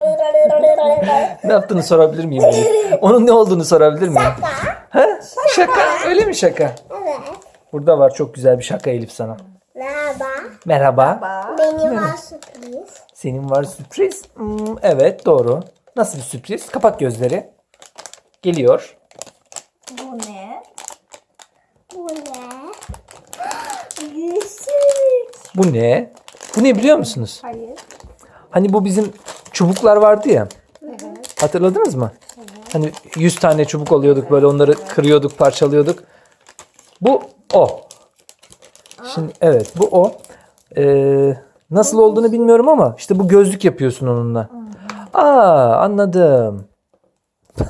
Ne yaptığını sorabilir miyim? Elif? Onun ne olduğunu sorabilir miyim? Ha? Şaka. Öyle mi şaka? Evet. Burada var çok güzel bir şaka Elif sana. Merhaba. Merhaba. Benim var sürpriz. Senin var sürpriz. Hmm, evet doğru. Nasıl bir sürpriz? Kapat gözleri. Geliyor. Bu ne? Bu ne? Yüzük. Bu ne? Bu ne biliyor musunuz? Hayır. Hani bu bizim çubuklar vardı ya. Evet. Hatırladınız mı? Hani 100 tane çubuk alıyorduk böyle onları kırıyorduk, parçalıyorduk. Bu o. Şimdi evet bu o. Ee, nasıl olduğunu bilmiyorum ama işte bu gözlük yapıyorsun onunla. Aa anladım.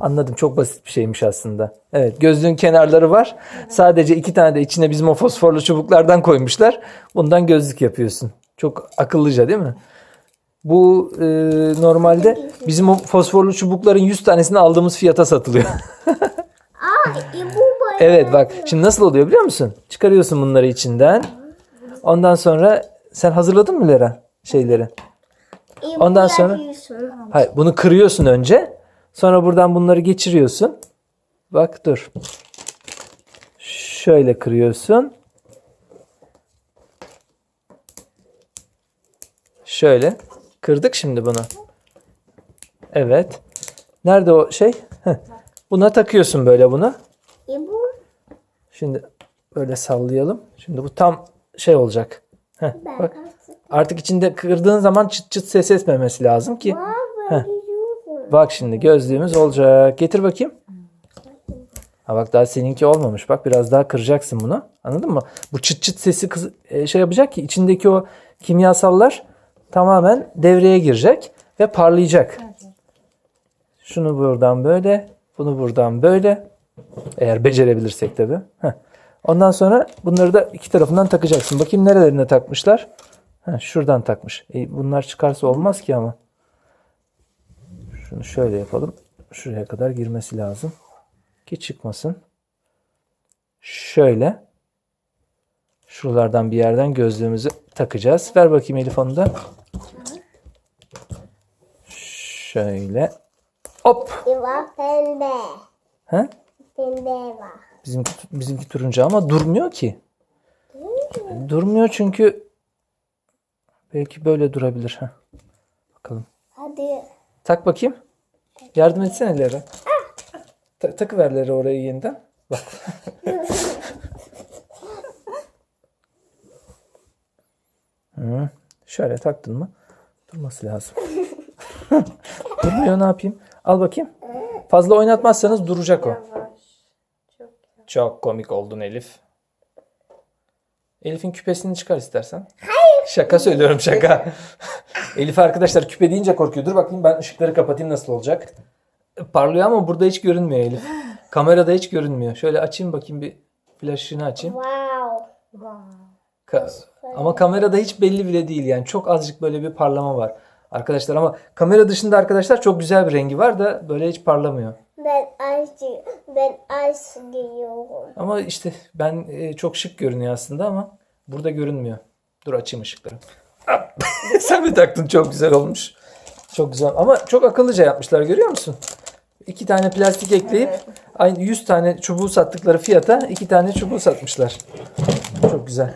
Anladım çok basit bir şeymiş aslında. Evet gözlüğün kenarları var. Sadece iki tane de içine bizim o fosforlu çubuklardan koymuşlar. Bundan gözlük yapıyorsun. Çok akıllıca değil mi? Bu e, normalde bizim o fosforlu çubukların 100 tanesini aldığımız fiyata satılıyor. Aa, e, bu evet bak şimdi nasıl oluyor biliyor musun? Çıkarıyorsun bunları içinden. Ondan sonra sen hazırladın mı Lera şeyleri? E, Ondan sonra-. Hayır bunu kırıyorsun önce. Sonra buradan bunları geçiriyorsun. Bak dur. Şöyle kırıyorsun. Şöyle. Kırdık şimdi bunu. Evet. Nerede o şey? Heh. Buna takıyorsun böyle bunu. E, Şimdi böyle sallayalım. Şimdi bu tam şey olacak. Heh, bak. artık. İçinde kırdığın zaman çıt çıt ses etmemesi lazım ki. Heh. Bak şimdi gözlüğümüz olacak. Getir bakayım. Ha bak daha seninki olmamış. Bak biraz daha kıracaksın bunu. Anladın mı? Bu çıt çıt sesi kız- e, şey yapacak ki içindeki o kimyasallar tamamen devreye girecek ve parlayacak. Şunu buradan böyle, bunu buradan böyle. Eğer becerebilirsek tabii. Heh. Ondan sonra bunları da iki tarafından takacaksın. Bakayım nerelerine takmışlar. Heh, şuradan takmış. E, bunlar çıkarsa olmaz ki ama. Şunu şöyle yapalım. Şuraya kadar girmesi lazım. Ki çıkmasın. Şöyle. Şuralardan bir yerden gözlüğümüzü takacağız. Ver bakayım Elif onu da. Şöyle. Hop. Var pembe. He? Pembe var. Bizimki, bizimki turuncu ama durmuyor ki. Durmuyor çünkü belki böyle durabilir. Heh. Bakalım. Hadi. Tak bakayım. Yardım etsene Lera. Ta takıver Lera orayı yeniden. Bak. Şöyle taktın mı? Durması lazım. Durmuyor ne yapayım? Al bakayım. Fazla oynatmazsanız duracak o. Çok komik oldun Elif. Elif'in küpesini çıkar istersen. Hayır. Şaka söylüyorum şaka. Elif arkadaşlar küpe deyince korkuyor. Dur bakayım ben ışıkları kapatayım nasıl olacak. Parlıyor ama burada hiç görünmüyor Elif. Kamerada hiç görünmüyor. Şöyle açayım bakayım bir flaşını açayım. Wow. Ka- ama kamerada hiç belli bile değil yani. Çok azıcık böyle bir parlama var. Arkadaşlar ama kamera dışında arkadaşlar çok güzel bir rengi var da böyle hiç parlamıyor. Ben ice, ben ice giyiyorum. Ama işte ben e, çok şık görünüyor aslında ama burada görünmüyor. Dur açayım ışıkları. Sen mi taktın? Çok güzel olmuş. Çok güzel. Ama çok akıllıca yapmışlar görüyor musun? İki tane plastik ekleyip aynı 100 tane çubuğu sattıkları fiyata iki tane çubuğu satmışlar. Çok güzel.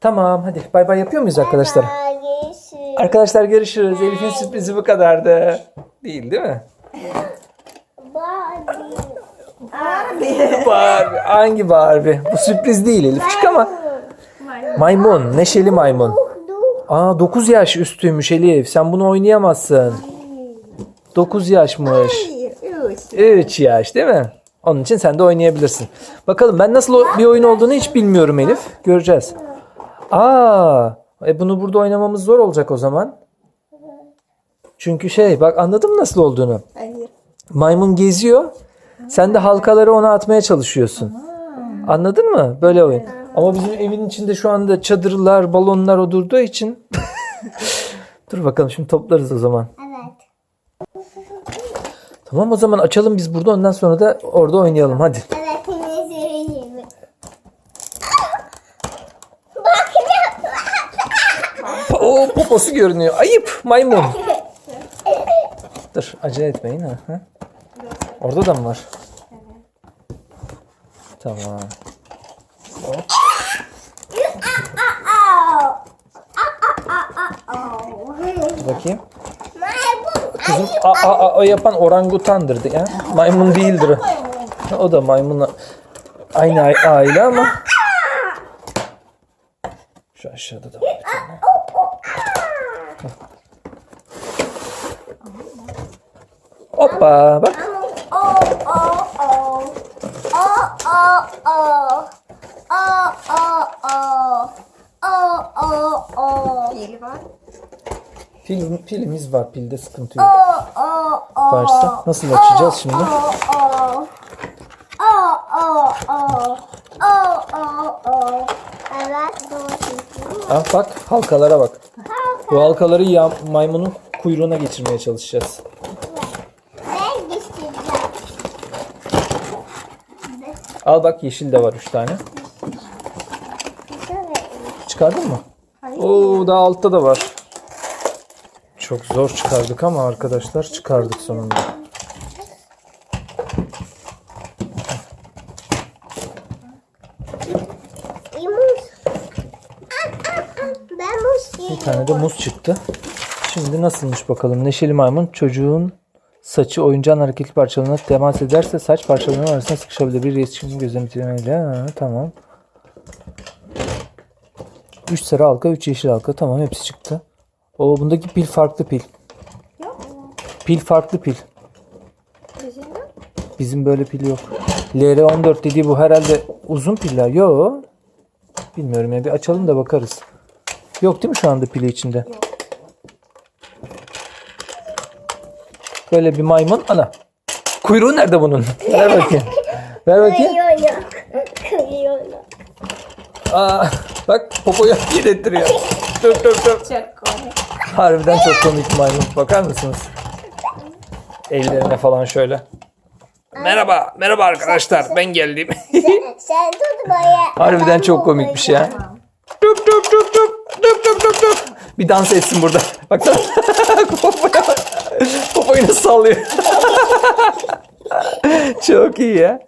Tamam hadi bay bay yapıyor muyuz arkadaşlar? Aa, görüşürüz. Arkadaşlar görüşürüz. Elif'in sürprizi bu kadardı. Değil değil mi? Bye. Barbie. Hangi Barbie? Bu sürpriz değil Elifçik ama. Maymun. Neşeli maymun. Aa 9 yaş üstüymüş Elif. Sen bunu oynayamazsın. 9 yaşmış. Hayır. Üç. 3 yaş değil mi? Onun için sen de oynayabilirsin. Bakalım ben nasıl bir oyun olduğunu hiç bilmiyorum Elif. Göreceğiz. Aa, e bunu burada oynamamız zor olacak o zaman. Çünkü şey bak anladın mı nasıl olduğunu? Hayır. Maymun geziyor. Sen de halkaları ona atmaya çalışıyorsun. Anladın mı? Böyle oyun. Ama bizim evin içinde şu anda çadırlar, balonlar odurduğu için. Dur bakalım şimdi toplarız o zaman. Evet. Tamam o zaman açalım biz burada ondan sonra da orada oynayalım hadi. Evet, temizleyeyim. Bak ne O poposu görünüyor. Ayıp maymun. Dur acele etmeyin. Ha. ha. Orada da mı var? Tamam. Bakayım. Kızım a, a, a, o yapan orangutandır ya. Maymun değildir o. Da maymunla aynı aile ama. Şu aşağıda da var. Hoppa bak. Oh, oh, oh. Oh, oh, oh. Oh, oh, oh. Oh, oh, oh. Pil var. Pil, pilimiz var. Pilde sıkıntı yok. Varsa nasıl açacağız şimdi? Oh, oh. Oh, oh, oh. Oh. Evet, doğru. Ha, bak halkalara bak. Bu halkaları ya, maymunun kuyruğuna geçirmeye çalışacağız. Ben geçeceğim. Al bak yeşil de var 3 tane. Çıkardın mı? Oo daha altta da var. Çok zor çıkardık ama arkadaşlar çıkardık sonunda. Muz. Ah, ah, ah. Ben de muz çıktı. Şimdi nasılmış bakalım. Neşeli maymun çocuğun saçı oyuncağın hareketli parçalarına temas ederse saç parçalarının arasına sıkışabilir. Bir yetişkin gözlemlemeyle. Ha, tamam. 3 sarı halka, 3 yeşil halka. Tamam hepsi çıktı. O bundaki pil farklı pil. Yok. Pil farklı pil. Bizim böyle pil yok. LR14 dediği bu herhalde uzun piller. Yok. Bilmiyorum ya bir açalım da bakarız. Yok değil mi şu anda pili içinde? Böyle bir maymun. Ana. Kuyruğu nerede bunun? Ver bakayım. Ver bakayım. Aa, bak popoyu yedettiriyor. Dur dur dur. Çok komik. Harbiden çok komik bir maymun. Bakar mısınız? Ellerine falan şöyle. Merhaba, merhaba arkadaşlar. Ben geldim. Sen, sen tut baya. Harbiden çok dup dup dup dup dup dup. Bir dans etsin burada. Baksana. Popoya bak. Popoyu nasıl sallıyor. çok iyi ya.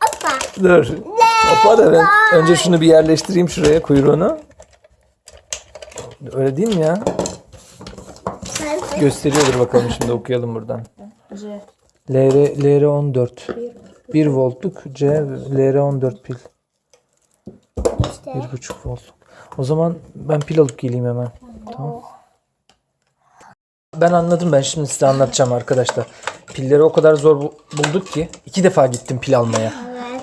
Hoppa. Dur. Hoppa da ben önce şunu bir yerleştireyim şuraya kuyruğunu. Öyle değil mi ya? Gösteriyordur bakalım şimdi okuyalım buradan. C. LR, LR14. 1 voltluk C LR14 pil. işte. 1.5 voltluk. O zaman ben pil alıp geleyim hemen. Tamam. Ben anladım ben şimdi size anlatacağım arkadaşlar. Pilleri o kadar zor bu- bulduk ki iki defa gittim pil almaya.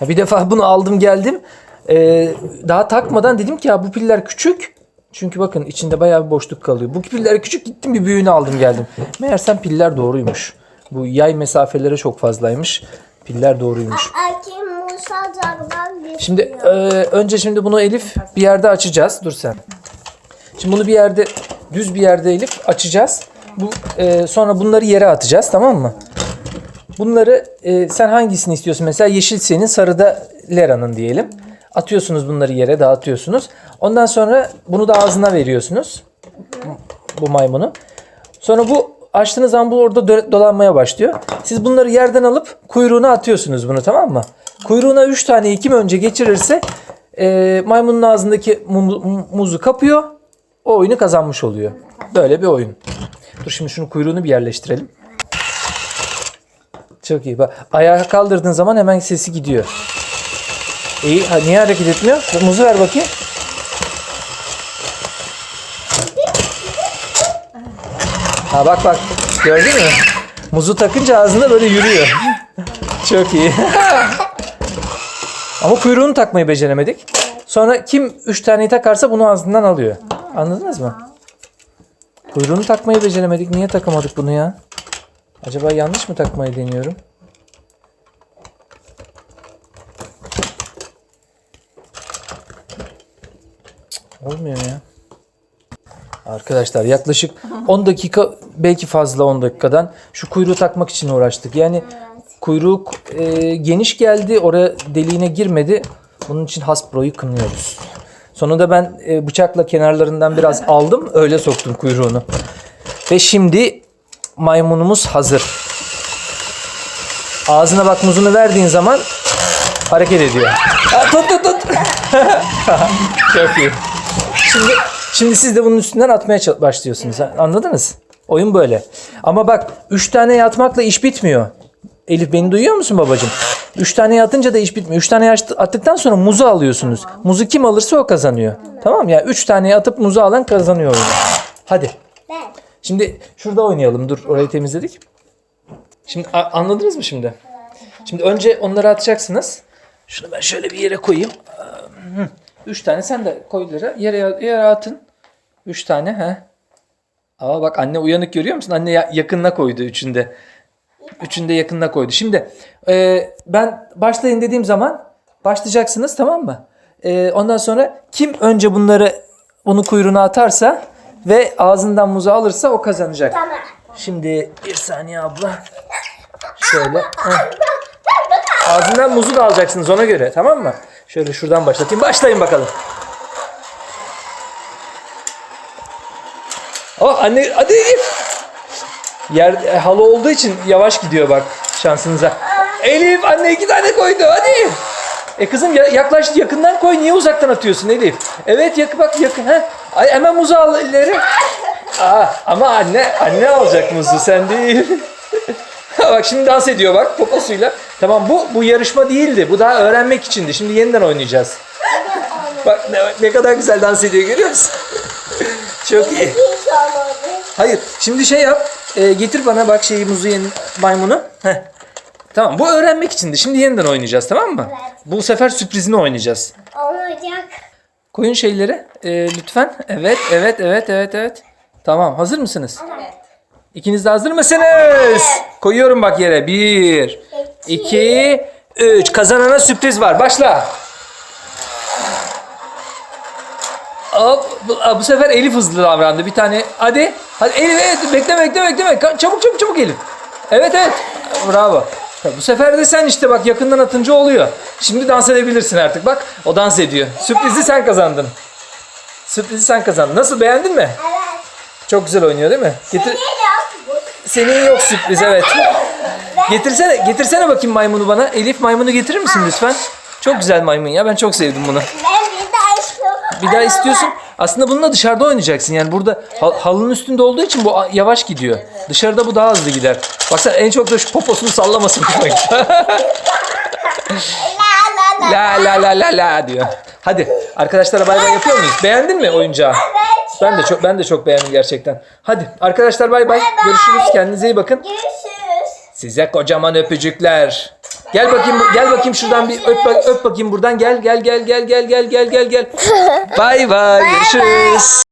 Ya bir defa bunu aldım geldim. Ee, daha takmadan dedim ki ya bu piller küçük. Çünkü bakın içinde bayağı bir boşluk kalıyor. Bu piller küçük gittim bir büyüğünü aldım geldim. Meğersem piller doğruymuş. Bu yay mesafeleri çok fazlaymış. Piller doğruymuş. Şimdi e, önce şimdi bunu Elif bir yerde açacağız. Dur sen. Şimdi bunu bir yerde düz bir yerde Elif açacağız. Bu e, sonra bunları yere atacağız tamam mı? Bunları e, sen hangisini istiyorsun? Mesela yeşil senin, sarı da Lera'nın diyelim. Atıyorsunuz bunları yere dağıtıyorsunuz. Ondan sonra bunu da ağzına veriyorsunuz. Bu maymunu. Sonra bu açtığınız zaman bu orada dolanmaya başlıyor. Siz bunları yerden alıp kuyruğuna atıyorsunuz bunu tamam mı? Kuyruğuna 3 taneyi kim önce geçirirse e, maymunun ağzındaki muzu kapıyor. O oyunu kazanmış oluyor. Böyle bir oyun. Dur şimdi şunu kuyruğunu bir yerleştirelim. Çok iyi. Bak ayağa kaldırdığın zaman hemen sesi gidiyor. İyi. Ha, niye hareket etmiyor? Muzu ver bakayım. Ha bak bak. Gördün mü? Muzu takınca ağzında böyle yürüyor. Çok iyi. Ama kuyruğunu takmayı beceremedik. Sonra kim üç taneyi takarsa bunu ağzından alıyor. Anladınız mı? Kuyruğunu takmayı beceremedik. Niye takamadık bunu ya? Acaba yanlış mı takmayı deniyorum? Olmuyor ya. Arkadaşlar yaklaşık 10 dakika belki fazla 10 dakikadan şu kuyruğu takmak için uğraştık. Yani kuyruk e, geniş geldi oraya deliğine girmedi. Bunun için Hasbro'yu kınıyoruz. Sonunda ben e, bıçakla kenarlarından biraz aldım öyle soktum kuyruğunu. Ve şimdi maymunumuz hazır. Ağzına bak muzunu verdiğin zaman hareket ediyor. Ha, tut tut tut. Çok iyi. Şimdi şimdi siz de bunun üstünden atmaya başlıyorsunuz. Anladınız? Oyun böyle. Ama bak 3 tane yatmakla iş bitmiyor. Elif beni duyuyor musun babacığım? 3 tane yatınca da iş bitmiyor. 3 tane attıktan sonra muzu alıyorsunuz. Muzu kim alırsa o kazanıyor. Tamam ya 3 tane atıp muzu alan kazanıyor oyunu. Hadi. Ben. Şimdi şurada oynayalım. Dur orayı temizledik. Şimdi anladınız mı şimdi? Şimdi önce onları atacaksınız. Şunu ben şöyle bir yere koyayım. Üç tane sen de koy yere. Yere, yere atın. Üç tane. He. Aa bak anne uyanık görüyor musun? Anne ya- yakınına koydu üçünde. Üçünde yakınına koydu. Şimdi e, ben başlayın dediğim zaman başlayacaksınız tamam mı? E, ondan sonra kim önce bunları bunu kuyruğuna atarsa ve ağzından muzu alırsa o kazanacak. Tamam. Şimdi bir saniye abla. Şöyle. heh. Ağzından muzu da alacaksınız ona göre tamam mı? Şöyle şuradan başlatayım. Başlayın bakalım. Oh anne hadi. Yer e, halı olduğu için yavaş gidiyor bak şansınıza. Elif anne iki tane koydu hadi. E kızım ya- yaklaş yakından koy niye uzaktan atıyorsun Elif? Evet yakın bak yakın ha. Ay hemen muzu al ileri. Aa, ama anne anne alacak muzu sen değil. bak şimdi dans ediyor bak poposuyla. Tamam bu bu yarışma değildi. Bu daha öğrenmek içindi. Şimdi yeniden oynayacağız. Bak ne, ne kadar güzel dans ediyor görüyor musun? Çok iyi. Hayır. Şimdi şey yap. E, getir bana bak şeyi muzu yeni maymunu. Heh. Tamam bu öğrenmek içindi. Şimdi yeniden oynayacağız tamam mı? Evet. Bu sefer sürprizini oynayacağız. Olmayacak. Koyun şeyleri e, lütfen. Evet, evet, evet, evet, evet. Tamam, hazır mısınız? Evet. İkiniz de hazır mısınız? Koyuyorum bak yere. Bir, iki, üç. Kazanana sürpriz var. Başla. Hop, bu, bu sefer Elif hızlı davrandı. Bir tane. Hadi. Hadi Elif evet. Bekleme bekleme bekleme. Çabuk çabuk çabuk Elif. Evet evet. Bravo. Bu sefer de sen işte bak yakından atınca oluyor. Şimdi dans edebilirsin artık. Bak o dans ediyor. Sürprizi sen kazandın. Sürprizi sen kazandın. Nasıl beğendin mi? Evet. Çok güzel oynuyor değil mi? Getir. Niye yok? Senin yok sürpriz evet. Getirsene, getirsene bakayım maymunu bana. Elif maymunu getirir misin lütfen? Çok güzel maymun ya. Ben çok sevdim bunu. Ben bir daha istiyorum. Bir daha istiyorsun. Aslında bununla dışarıda oynayacaksın. Yani burada hal- halının üstünde olduğu için bu a- yavaş gidiyor. Dışarıda bu daha hızlı gider. Baksana en çok da şu poposunu sallaması hoşuma gitti. La la la. la la la la la diyor. Hadi arkadaşlara bay bay yapıyor muyuz? Beğendin mi oyuncağı? Evet. Ben de çok ben de çok beğendim gerçekten. Hadi arkadaşlar bay bay. Görüşürüz. Kendinize iyi bakın. Görüşürüz. Size kocaman öpücükler. Gel bakayım gel bakayım şuradan bir öp bak- öp bakayım buradan gel gel gel gel gel gel gel gel gel. Bay bay görüşürüz.